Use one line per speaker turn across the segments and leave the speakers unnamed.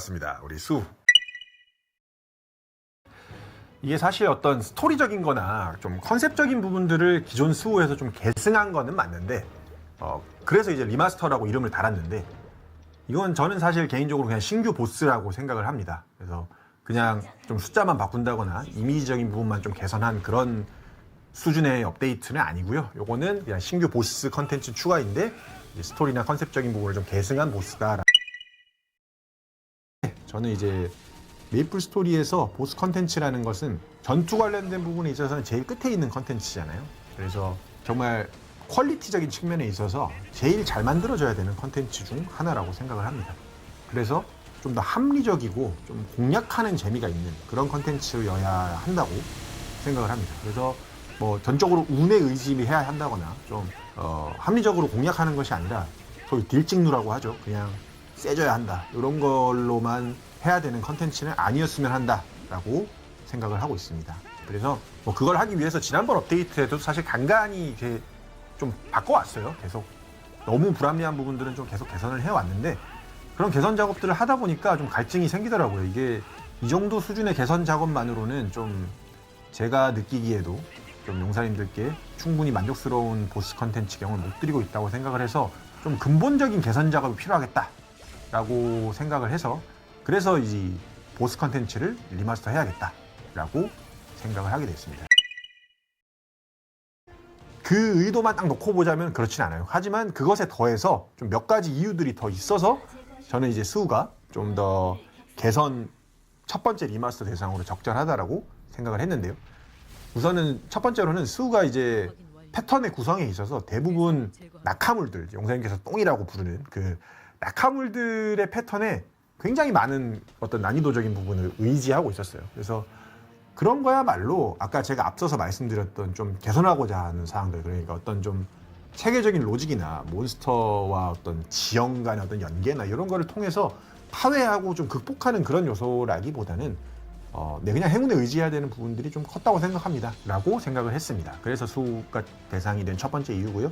반갑습니다. 우리 수. 이게 사실 어떤 스토리적인 거나 좀 컨셉적인 부분들을 기존 수호에서 좀 계승한 거는 맞는데, 어, 그래서 이제 리마스터라고 이름을 달았는데, 이건 저는 사실 개인적으로 그냥 신규 보스라고 생각을 합니다. 그래서 그냥 좀 숫자만 바꾼다거나 이미지적인 부분만 좀 개선한 그런 수준의 업데이트는 아니고요. 요거는 그냥 신규 보스 컨텐츠 추가인데, 스토리나 컨셉적인 부분을 좀 계승한 보스다. 저는 이제 메이플 스토리에서 보스 컨텐츠라는 것은 전투 관련된 부분에 있어서는 제일 끝에 있는 컨텐츠잖아요. 그래서 정말 퀄리티적인 측면에 있어서 제일 잘 만들어져야 되는 컨텐츠 중 하나라고 생각을 합니다. 그래서 좀 더 합리적이고 좀 공략하는 재미가 있는 그런 컨텐츠여야 한다고 생각을 합니다. 그래서 뭐 전적으로 운에 의지해야 한다거나 좀 어, 합리적으로 공략하는 것이 아니라 소위 딜 찍누라고 하죠. 그냥 세져야 한다. 이런 걸로만 해야 되는 컨텐츠는 아니었으면 한다라고 생각을 하고 있습니다. 그래서 뭐 그걸 하기 위해서 지난번 업데이트에도 사실 간간히 이렇게 좀 바꿔왔어요. 계속 너무 불합리한 부분들은 좀 계속 개선을 해왔는데 그런 개선 작업들을 하다 보니까 좀 갈증이 생기더라고요. 이게 이 정도 수준의 개선 작업만으로는 좀 제가 느끼기에도 좀 용사님들께 충분히 만족스러운 보스 컨텐츠 경을 못 드리고 있다고 생각을 해서 좀 근본적인 개선 작업이 필요하겠다 라고 생각을 해서 그래서 이 보스 컨텐츠를 리마스터 해야겠다 라고 생각을 하게 됐습니다. 그 의도만 딱 놓고 보자면 그렇진 않아요. 하지만 그것에 더해서 좀 몇 가지 이유들이 더 있어서 저는 이제 수우가 좀 더 개선 첫 번째 리마스터 대상으로 적절하다라고 생각을 했는데요. 우선은 첫 번째로는 수우가 이제 패턴의 구성에 있어서 대부분 낙하물들, 용사님께서 똥이라고 부르는 그 낙하물들의 패턴에 굉장히 많은 어떤 난이도적인 부분을 의지하고 있었어요. 그래서 그런 거야말로 아까 제가 앞서서 말씀드렸던 좀 개선하고자 하는 사항들 그러니까 어떤 좀 체계적인 로직이나 몬스터와 어떤 지형 간의 어떤 연계나 이런 거를 통해서 파괴하고 좀 극복하는 그런 요소라기보다는 어, 네, 그냥 행운에 의지해야 되는 부분들이 좀 컸다고 생각합니다. 라고 생각을 했습니다. 그래서 수가 대상이 된 첫 번째 이유고요.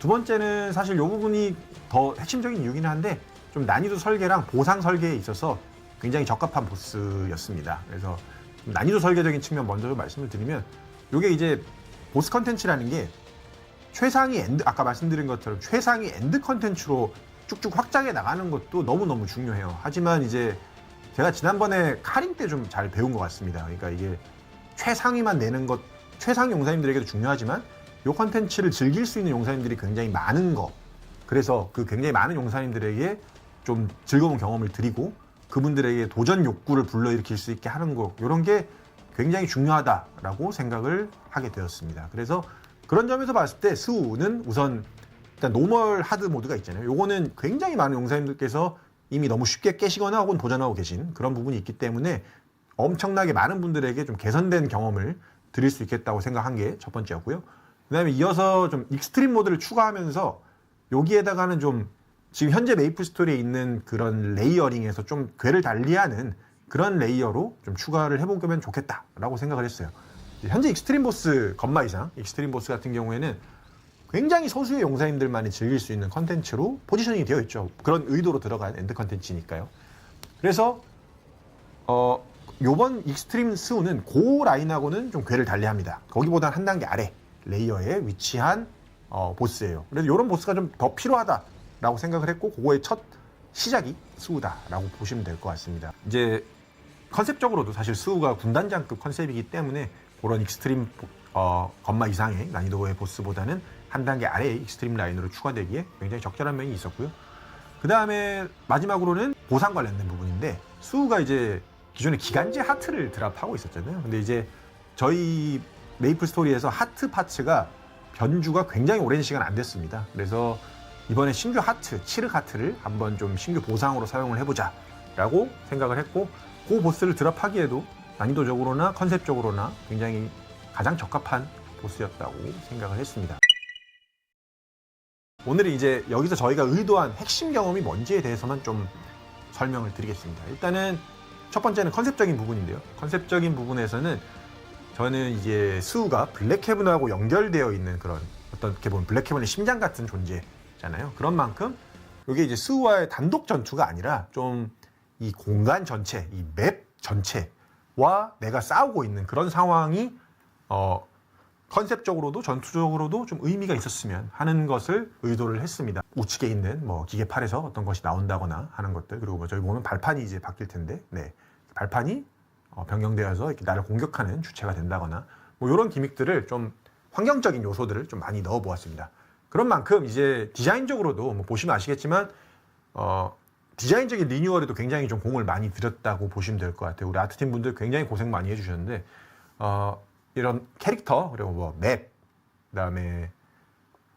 두 번째는 사실 이 부분이 더 핵심적인 이유긴 한데 좀 난이도 설계랑 보상 설계에 있어서 굉장히 적합한 보스였습니다. 그래서 좀 난이도 설계적인 측면 먼저 좀 말씀을 드리면 이게 이제 보스 컨텐츠라는 게 최상위 엔드 아까 말씀드린 것처럼 최상위 엔드 컨텐츠로 쭉쭉 확장해 나가는 것도 너무너무 중요해요. 하지만 이제 제가 지난번에 카림 때 좀 잘 배운 것 같습니다. 그러니까 이게 최상위만 내는 것 최상위 용사님들에게도 중요하지만 이 컨텐츠를 즐길 수 있는 용사님들이 굉장히 많은 거 그래서 그 굉장히 많은 용사님들에게 좀 즐거운 경험을 드리고 그분들에게 도전 욕구를 불러일으킬 수 있게 하는 것 이런 게 굉장히 중요하다라고 생각을 하게 되었습니다. 그래서 그런 점에서 봤을 때 스우는 우선 일단 노멀 하드 모드가 있잖아요. 요거는 굉장히 많은 용사님들께서 이미 너무 쉽게 깨시거나 혹은 도전하고 계신 그런 부분이 있기 때문에 엄청나게 많은 분들에게 좀 개선된 경험을 드릴 수 있겠다고 생각한 게 첫 번째였고요. 그다음에 이어서 좀 익스트림 모드를 추가하면서 여기에다가는 좀 지금 현재 메이플 스토리에 있는 그런 레이어링에서 좀 궤를 달리하는 그런 레이어로 좀 추가를 해보면 좋겠다라고 생각을 했어요. 현재 익스트림 보스 건마 이상 익스트림 보스 같은 경우에는 굉장히 소수의 용사님들만이 즐길 수 있는 컨텐츠로 포지셔닝이 되어 있죠. 그런 의도로 들어간 엔드 컨텐츠니까요. 그래서 어 요번 익스트림 스우는 고 라인하고는 좀 궤를 달리합니다. 거기보다 한 단계 아래 레이어에 위치한 어, 보스예요. 그래서 이런 보스가 좀 더 필요하다라고 생각을 했고 그거의 첫 시작이 스우다라고 보시면 될 것 같습니다. 이제 컨셉적으로도 사실 스우가 군단장급 컨셉이기 때문에 그런 익스트림 어, 건마 이상의 난이도의 보스보다는 한 단계 아래의 익스트림 라인으로 추가되기에 굉장히 적절한 면이 있었고요. 그 다음에 마지막으로는 보상 관련된 부분인데 수우가 이제 기존에 기간제 하트를 드랍하고 있었잖아요. 근데 이제 저희 메이플 스토리에서 하트 파츠가 변주가 굉장히 오랜 시간 안 됐습니다. 그래서 이번에 신규 하트, 치르 하트를 한번 좀 신규 보상으로 사용을 해보자 라고 생각을 했고 그 보스를 드랍하기에도 난이도적으로나 컨셉적으로나 굉장히 가장 적합한 보스였다고 생각을 했습니다. 오늘은 이제 여기서 저희가 의도한 핵심 경험이 뭔지에 대해서만 좀 설명을 드리겠습니다. 일단은 첫 번째는 컨셉적인 부분인데요. 컨셉적인 부분에서는 저는 이제 수우가 블랙헤븐하고 연결되어 있는 그런 어떻게 보면 블랙헤븐의 심장 같은 존재잖아요. 그런 만큼 이게 이제 수우와의 단독 전투가 아니라 좀 이 공간 전체, 이 맵 전체와 내가 싸우고 있는 그런 상황이 어, 컨셉적으로도 전투적으로도 좀 의미가 있었으면 하는 것을 의도를 했습니다. 우측에 있는 뭐 기계팔에서 어떤 것이 나온다거나 하는 것들 그리고 뭐 저희 보면 발판이 이제 바뀔 텐데 네. 발판이 어, 변경되어서 이렇게 나를 공격하는 주체가 된다거나 뭐 이런 기믹들을 좀 환경적인 요소들을 좀 많이 넣어 보았습니다. 그런 만큼 이제 디자인적으로도 뭐 보시면 아시겠지만 어, 디자인적인 리뉴얼에도 굉장히 좀 공을 많이 들였다고 보시면 될 것 같아요. 우리 아트팀 분들 굉장히 고생 많이 해주셨는데 어, 이런 캐릭터 그리고 뭐 맵, 그다음에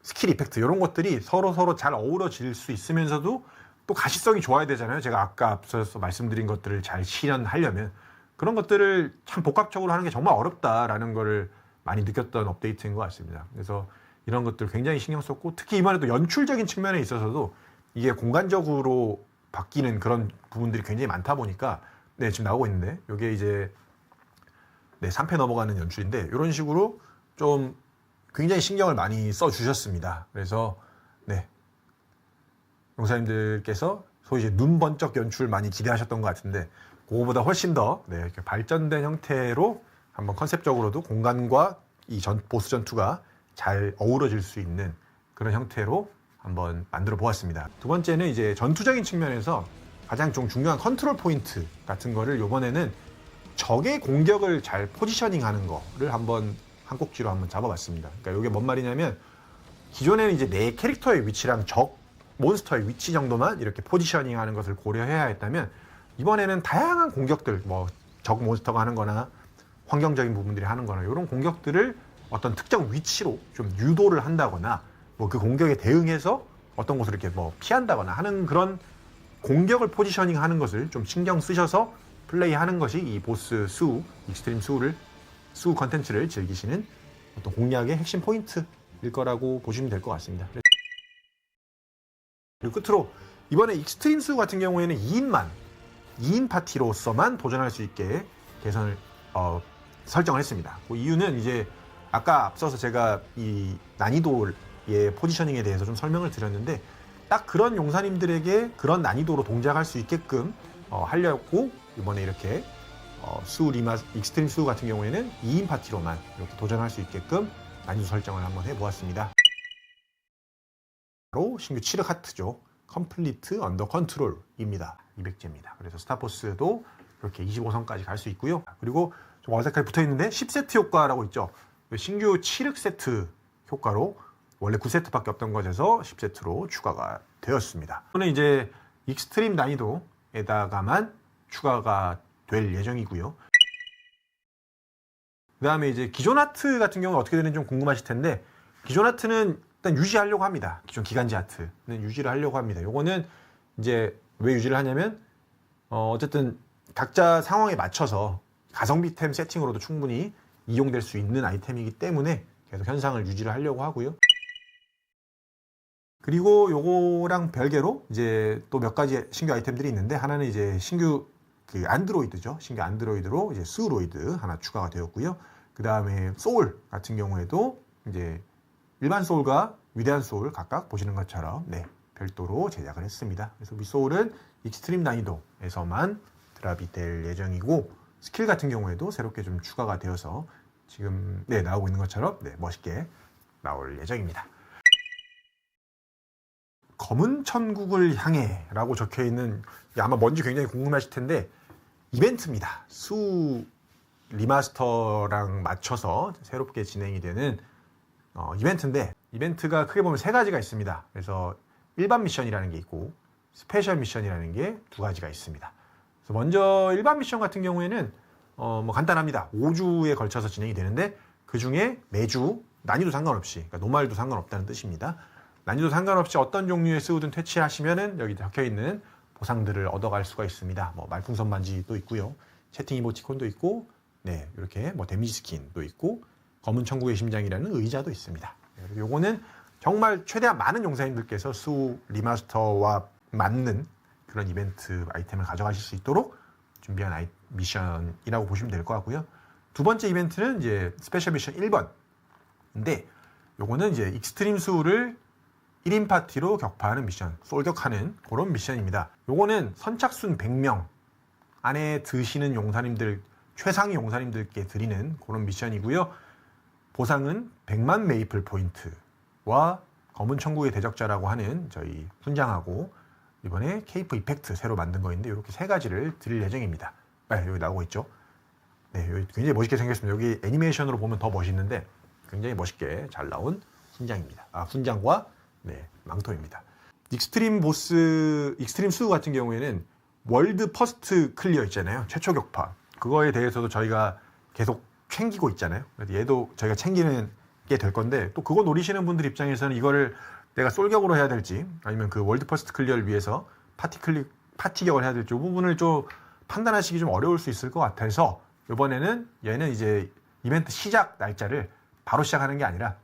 스킬 이펙트 이런 것들이 서로 서로 잘 어우러질 수 있으면서도 또 가시성이 좋아야 되잖아요. 제가 아까 앞서서 말씀드린 것들을 잘 실현하려면 그런 것들을 참 복합적으로 하는 게 정말 어렵다라는 거를 많이 느꼈던 업데이트인 것 같습니다. 그래서 이런 것들 굉장히 신경 썼고 특히 이번에 도 연출적인 측면에 있어서도 이게 공간적으로 바뀌는 그런 부분들이 굉장히 많다 보니까 네 지금 나오고 있는데 이게 이제 네 3패 넘어가는 연출인데 이런 식으로 좀 굉장히 신경을 많이 써 주셨습니다. 그래서 네 용사님들께서 소위 이제 눈 번쩍 연출 많이 기대하셨던 것 같은데 그거보다 훨씬 더 네, 이렇게 발전된 형태로 한번 컨셉적으로도 공간과 이 전, 보스 전투가 잘 어우러질 수 있는 그런 형태로 한번 만들어 보았습니다. 두 번째는 이제 전투적인 측면에서 가장 좀 중요한 컨트롤 포인트 같은 거를 이번에는 적의 공격을 잘 포지셔닝 하는 거를 한번 한 꼭지로 한번 잡아봤습니다. 그러니까 이게 뭔 말이냐면 기존에는 이제 내 캐릭터의 위치랑 적 몬스터의 위치 정도만 이렇게 포지셔닝 하는 것을 고려해야 했다면 이번에는 다양한 공격들 뭐 적 몬스터가 하는 거나 환경적인 부분들이 하는 거나 이런 공격들을 어떤 특정 위치로 좀 유도를 한다거나 뭐 그 공격에 대응해서 어떤 곳을 이렇게 뭐 피한다거나 하는 그런 공격을 포지셔닝 하는 것을 좀 신경 쓰셔서 플레이 하는 것이 이 보스 수, 익스트림 수를 수 컨텐츠를 즐기시는 어떤 공략의 핵심 포인트일 거라고 보시면 될 것 같습니다. 그리고 끝으로 이번에 익스트림 수 같은 경우에는 2인만 2인 파티로서만 도전할 수 있게 개선을 어, 설정을 했습니다. 그 이유는 이제 아까 앞서서 제가 이 난이도의 포지셔닝에 대해서 좀 설명을 드렸는데 딱 그런 용사님들에게 그런 난이도로 동작할 수 있게끔 어, 하려고 이번에 이렇게 어, 수 리마 익스트림 수 같은 경우에는 2인 파티로만 이렇게 도전할 수 있게끔 난이도 설정을 한번 해보았습니다. 바로 신규 7흑 하트죠. 컴플리트 언더 컨트롤입니다. 200제입니다. 그래서 스타포스도 이렇게 25선까지 갈 수 있고요. 그리고 좀 어색하게 붙어 있는데 10세트 효과라고 있죠. 신규 7흑 세트 효과로 원래 9세트밖에 없던 것에서 10세트로 추가가 되었습니다. 이거는 이제 익스트림 난이도에다가만 추가가 될 예정이고요. 그 다음에 이제 기존 아트 같은 경우는 어떻게 되는지 좀 궁금하실 텐데 기존 아트는 일단 유지하려고 합니다. 기존 기간지 아트는 유지를 하려고 합니다. 요거는 이제 왜 유지를 하냐면 어 어쨌든 각자 상황에 맞춰서 가성비템 세팅으로도 충분히 이용될 수 있는 아이템이기 때문에 계속 현상을 유지를 하려고 하고요. 그리고 요거랑 별개로 이제 또 몇 가지 신규 아이템들이 있는데 하나는 이제 신규 그 안드로이드죠. 신규 안드로이드로 이제 스로이드 하나 추가가 되었고요. 그 다음에 소울 같은 경우에도 이제 일반 소울과 위대한 소울 각각 보시는 것처럼 네 별도로 제작을 했습니다. 그래서 위 소울은 익스트림 난이도에서만 드랍이 될 예정이고 스킬 같은 경우에도 새롭게 좀 추가가 되어서 지금 네 나오고 있는 것처럼 네 멋있게 나올 예정입니다. 검은 천국을 향해라고 적혀 있는 아마 뭔지 굉장히 궁금하실 텐데 이벤트입니다. 수 리마스터랑 맞춰서 새롭게 진행이 되는 어, 이벤트인데 이벤트가 크게 보면 세 가지가 있습니다. 그래서 일반 미션이라는 게 있고 스페셜 미션이라는 게 두 가지가 있습니다. 그래서 먼저 일반 미션 같은 경우에는 어, 뭐 간단합니다. 5주에 걸쳐서 진행이 되는데 그 중에 매주 난이도 상관없이 그러니까 노말도 상관없다는 뜻입니다. 난이도 상관없이 어떤 종류의 스우든 퇴치하시면은 여기 적혀 있는 보상들을 얻어갈 수가 있습니다. 뭐 말풍선 반지도 있고요, 채팅 이모티콘도 있고, 네 이렇게 뭐 데미지 스킨도 있고, 검은 천국의 심장이라는 의자도 있습니다. 네, 요거는 정말 최대한 많은 용사님들께서 수 리마스터와 맞는 그런 이벤트 아이템을 가져가실 수 있도록 준비한 아이, 미션이라고 보시면 될 것 같고요. 두 번째 이벤트는 이제 스페셜 미션 1번. 근데 요거는 이제 익스트림 수를 1인 파티로 격파하는 미션, 솔격하는 그런 미션입니다. 요거는 선착순 안에 드시는 용사님들 최상위 용사님들께 드리는 그런 미션이고요. 보상은 100만 메이플 포인트 와 검은 천국의 대적자라고 하는 저희 훈장하고 이번에 케이프 이펙트 새로 만든 거인데 이렇게 세 가지를 드릴 예정입니다. 네, 여기 나오고 있죠. 네, 여기 굉장히 멋있게 생겼습니다. 여기 애니메이션으로 보면 더 멋있는데 굉장히 멋있게 잘 나온 훈장입니다. 아, 훈장과 네, 망토입니다. 익스트림 보스, 익스트림 수 같은 경우에는 월드 퍼스트 클리어 있잖아요. 최초 격파. 그거에 대해서도 저희가 계속 챙기고 있잖아요. 얘도 저희가 챙기는 게 될 건데 또 그거 노리시는 분들 입장에서는 이거를 내가 솔격으로 해야 될지 아니면 그 월드 퍼스트 클리어를 위해서 파티 클릭 파티격을 해야 될지 이 부분을 좀 판단하시기 좀 어려울 수 있을 것 같아서 이번에는 얘는 이제 이벤트 시작 날짜를 바로 시작하는 게 아니라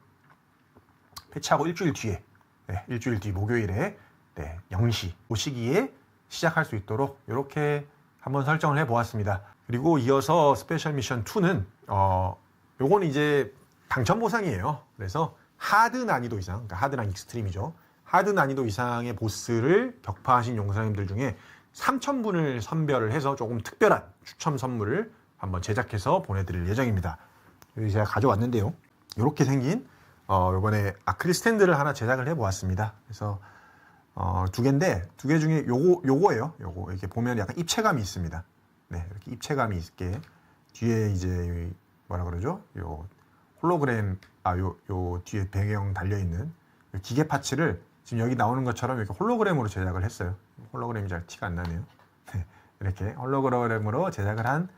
패치하고 일주일 뒤에 네, 일주일 뒤 목요일에 네, 0시 그 시기에 시작할 수 있도록 이렇게 한번 설정을 해 보았습니다. 그리고 이어서 스페셜 미션 2는 어 요거는 이제 당첨 보상이에요. 그래서 하드 난이도 이상, 그러니까 하드랑 익스트림이죠. 하드 난이도 이상의 보스를 격파하신 용사님들 중에 3,000분을 선별을 해서 조금 특별한 추첨 선물을 한번 제작해서 보내드릴 예정입니다. 여기 제가 가져왔는데요. 이렇게 생긴 어, 이번에 아크릴 스탠드를 하나 제작을 해보았습니다. 그래서 어, 두 개인데 두 개 중에 요거 요거예요. 요거 이렇게 보면 약간 입체감이 있습니다. 네, 이렇게 입체감이 있게 뒤에 이제 뭐라 그러죠? 요 홀로그램 아요 요 뒤에 배경 달려 있는 기계 파츠를 지금 여기 나오는 것처럼 이렇게 홀로그램으로 제작을 했어요. 홀로그램이 잘 티가 안 나네요. 네, 이렇게 홀로그램으로 제작을 한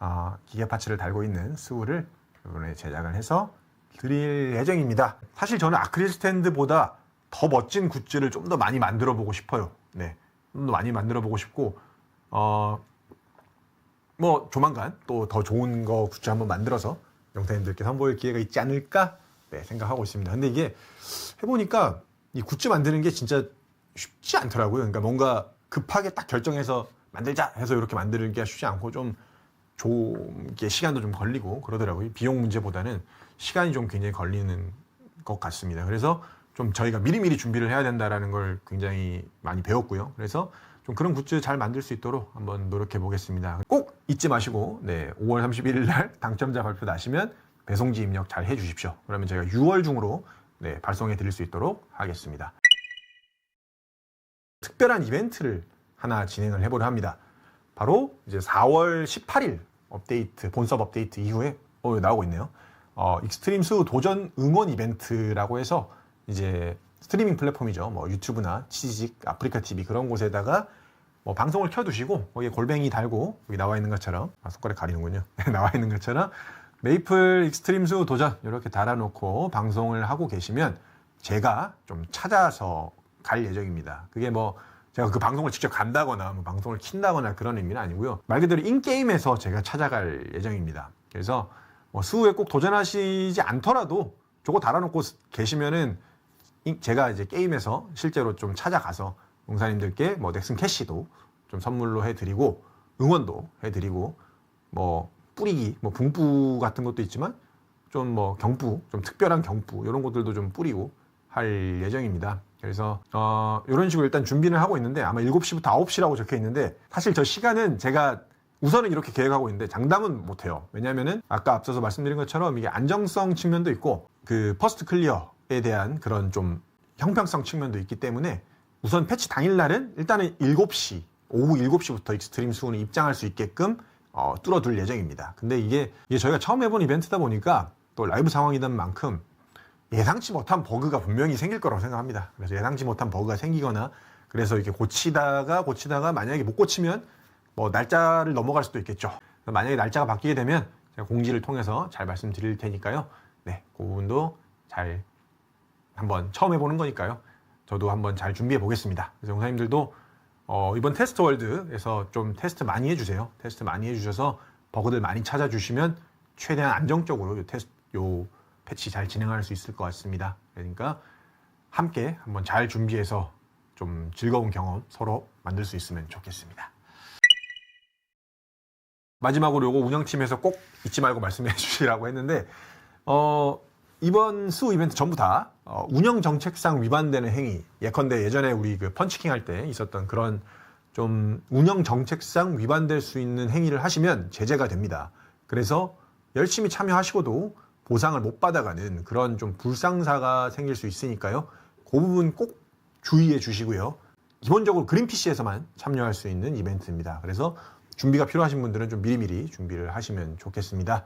어, 기계 파츠를 달고 있는 스우를 이번에 제작을 해서 드릴 예정입니다. 사실 저는 아크릴 스탠드보다 더 멋진 굿즈를 좀 더 많이 만들어 보고 싶어요. 네. 좀 더 많이 만들어 보고 싶고, 어, 뭐, 조만간 또 더 좋은 거 굿즈 한번 만들어서 영상님들께 선보일 기회가 있지 않을까? 네, 생각하고 있습니다. 근데 이게 해보니까 이 굿즈 만드는 게 진짜 쉽지 않더라고요. 그러니까 뭔가 급하게 딱 결정해서 만들자 해서 이렇게 만들기가 쉽지 않고 좀좀 이게 시간도 좀 걸리고 그러더라고요. 비용 문제보다는 시간이 좀 굉장히 걸리는 것 같습니다. 그래서 좀 저희가 미리미리 준비를 해야 된다라는 걸 굉장히 많이 배웠고요. 그래서 좀 그런 굿즈 잘 만들 수 있도록 한번 노력해 보겠습니다. 꼭 잊지 마시고 네, 5월 31일 날 당첨자 발표 나시면 배송지 입력 잘 해주십시오. 그러면 제가 6월 중으로 네, 발송해 드릴 수 있도록 하겠습니다. 특별한 이벤트를 하나 진행을 해보려 합니다. 바로 이제 4월 18일 업데이트 본섭 업데이트 이후에 어, 나오고 있네요. 어, 익스트림 수 도전 응원 이벤트라고 해서 이제 스트리밍 플랫폼이죠. 뭐 유튜브나 치지직, 아프리카 TV 그런 곳에다가 뭐 방송을 켜두시고 거기에 골뱅이 달고 여기 나와 있는 것처럼 아, 손가락 가리는군요. 나와 있는 것처럼 메이플 익스트림 수 도전 이렇게 달아놓고 방송을 하고 계시면 제가 좀 찾아서 갈 예정입니다. 그게 뭐 제가 그 방송을 직접 간다거나 뭐 방송을 킨다거나 그런 의미는 아니고요. 말 그대로 인게임에서 제가 찾아갈 예정입니다. 그래서 뭐 수후에 꼭 도전하시지 않더라도 저거 달아놓고 계시면은 인- 제가 이제 게임에서 실제로 좀 찾아가서 용사님들께 뭐 넥슨 캐시도 좀 선물로 해드리고 응원도 해드리고 뭐 뿌리기 뭐 붕뿌 같은 것도 있지만 좀 뭐 경뿌 좀 특별한 경뿌 이런 것들도 좀 뿌리고 할 예정입니다. 그래서 어 이런 식으로 일단 준비를 하고 있는데 아마 7시부터 9시라고 적혀 있는데 사실 저 시간은 제가 우선은 이렇게 계획하고 있는데 장담은 못해요. 왜냐면은 아까 앞서서 말씀드린 것처럼 이게 안정성 측면도 있고 그 퍼스트 클리어에 대한 그런 좀 형평성 측면도 있기 때문에 우선 패치 당일날은 일단은 7시 오후 7시부터 익스트림 수훈이 입장할 수 있게끔 어, 뚫어둘 예정입니다. 근데 이게, 이게 저희가 처음 해본 이벤트다 보니까 또 라이브 상황이던 만큼 예상치 못한 버그가 분명히 생길 거라고 생각합니다. 그래서 예상치 못한 버그가 생기거나 그래서 이렇게 고치다가 고치다가 만약에 못 고치면 뭐 날짜를 넘어갈 수도 있겠죠. 만약에 날짜가 바뀌게 되면 제가 공지를 통해서 잘 말씀드릴 테니까요. 네, 그 부분도 잘 한번 처음 해보는 거니까요. 저도 한번 잘 준비해 보겠습니다. 그래서 용사님들도 어, 이번 테스트 월드에서 좀 테스트 많이 해주세요. 테스트 많이 해주셔서 버그들 많이 찾아주시면 최대한 안정적으로 요 테스트, 요 패치 잘 진행할 수 있을 것 같습니다. 그러니까 함께 한번 잘 준비해서 좀 즐거운 경험 서로 만들 수 있으면 좋겠습니다. 마지막으로 요거 운영팀에서 꼭 잊지 말고 말씀해 주시라고 했는데 어, 이번 수 이벤트 전부 다 어, 운영 정책상 위반되는 행위 예컨대 예전에 우리 그 펀치킹 할 때 있었던 그런 좀 운영 정책상 위반될 수 있는 행위를 하시면 제재가 됩니다. 그래서 열심히 참여하시고도 보상을 못 받아가는 그런 좀 불상사가 생길 수 있으니까요. 그 부분 꼭 주의해 주시고요. 기본적으로 그린피쉬에서만 참여할 수 있는 이벤트입니다. 그래서 준비가 필요하신 분들은 좀 미리미리 준비를 하시면 좋겠습니다.